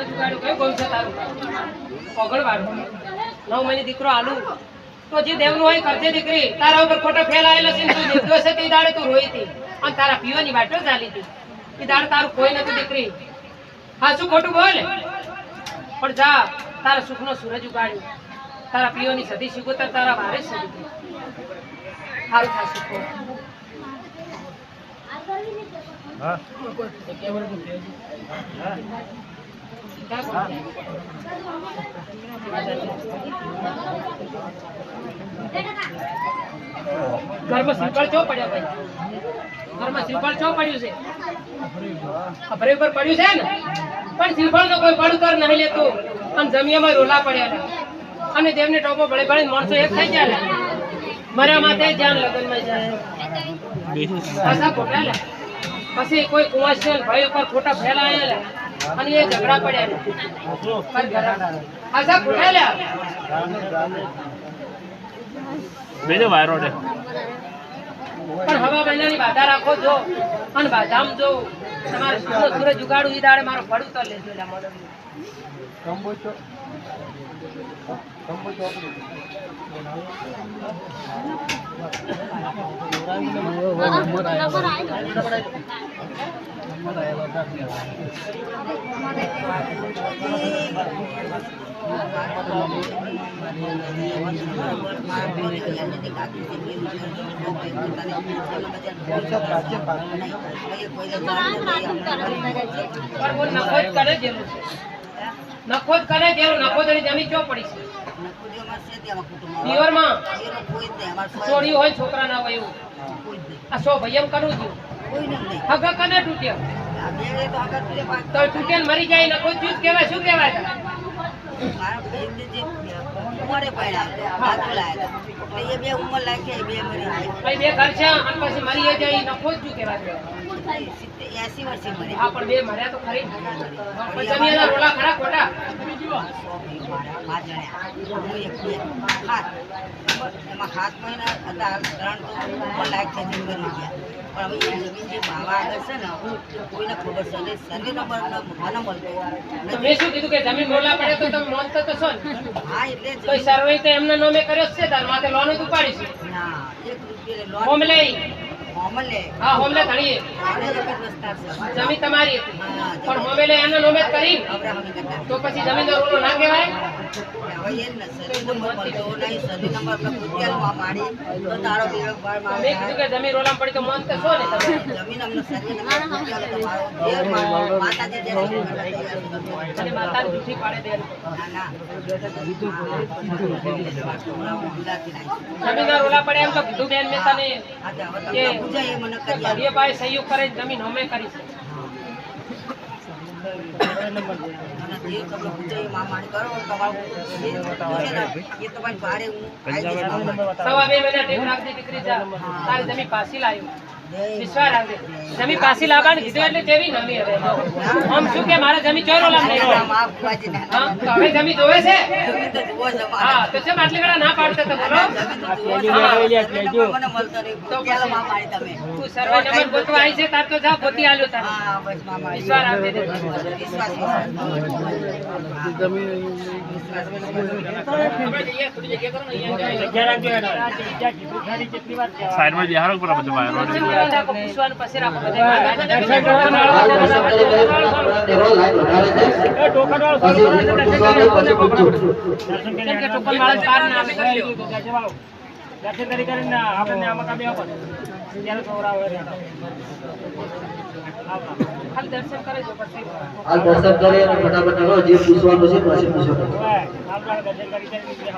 સુરજ ઉગાડ્યું કયું ગયું છે તારું પગડવાળું નવ મહિને દીકરો આલુ તો જે દેવનું હોય કરજે દીકરી તારા ઉપર ખોટો ફેલ આવેલો છે તું નિર્દોષ છે તે દાડે તું રોઈ હતી અને તારા પીવાની વાટો ચાલી હતી એ દાડે તારું કોઈ નથી દીકરી શું ખોટું બોલ પણ જા તારા સુખનો સૂરજ ઉગાડ્યું તારા પીઓની સદી શીખોતર તારા વારે થઈ. સારું થશે તો. હા ઘરમાં શ્રીફળ ચો પડ્યા ભાઈ ઘરમાં શ્રીફળ ચો પડ્યું છે ખભરે ઉપર પડ્યું છે ને પણ શ્રીફળ તો કોઈ પડતર નહીં લેતું અને જમિયામાં રોલા પડ્યા. અને તેમને ટોપો ભળે ભળે માણસો એક થઈ ગયા લે. મર્યા માથે ધ્યાન લગ્નમાં જાય ખોટા. પછી કોઈ કુંવરસિંહ ભાઈ ઉપર ખોટા ફેલાયેલા. અને એ ઝઘડા પડ્યા લે. પર ઘરા. પાછા ખોટા લે. વાયરો છે પણ હવા મહિનાની બાધા રાખો જો અને બાધામાં જો તમારે સુખનો સૂરજ ઉગાડું એ દાડે મારો ફળ ઉતર લેજો એટલે નખો કરે છે નખો જણી જમી ચો પડી છે છોડ્યું હોય છોકરા ના હોય એવું ભાઈ એમ કરવું છું. હગ કને તૂટ્યો? તો તૂટે ને મરી જાય ને કોઈ ચીજ કહેવાય શું કહેવાય ભાઈ બે ઘર છે અને પછી મરી જાય નખો જ હા જમીનના રોલા ખરા ખોટા હાથ મહિના ત્રણ તો પણ લાયક છે પણ અમે જમીન જે માવા આગળ છે કોઈને ખબર છે અને સર્વે નંબર તમે નોંધતો તો હા એટલે સર્વે તો એમના કર્યો છે તાર લોન જ મોમલે હા હોમલે ધણીએ જમીન તમારી હતી. પણ હોમલે એનો એના કરી. તો પછી જમીનદાર ઓલો ના કહેવાય જમીનદાર રોલા પડે એમ તો કીધું બેન મેં તને એ મને કરી ભાઈ સહયોગ કરે જમીન અમે કરી છે. સવા બે મહિના ટેપ રાખજે દીકરી જા. તારી જમીન પાછી લાવ્યો જમીન પાછી લાવવાનું કીધું એટલે કેવી નવી હવે. આમ શું કે મારે જમીન ચોરો લાવ ના, હવે જોવે છે. હા તો છે પાડતા તો બોલો સર્વે નંબર ગોતવા આવી છે તાર તો જા ગોતી આલ્યો તાર. દે. સાઈડમાં બધું વાયરો. છે. દર્શન છે કરી કરીને આપણને આમાં કામ બેવા પડે ત્યારે સવરાવે ખાલી દર્શન કરે જો પછી હાલ દર્શન કરી અને ફટાફટ કરો જે પૂછવાનું છે પછી પૂછો દર્શન કરી કરીને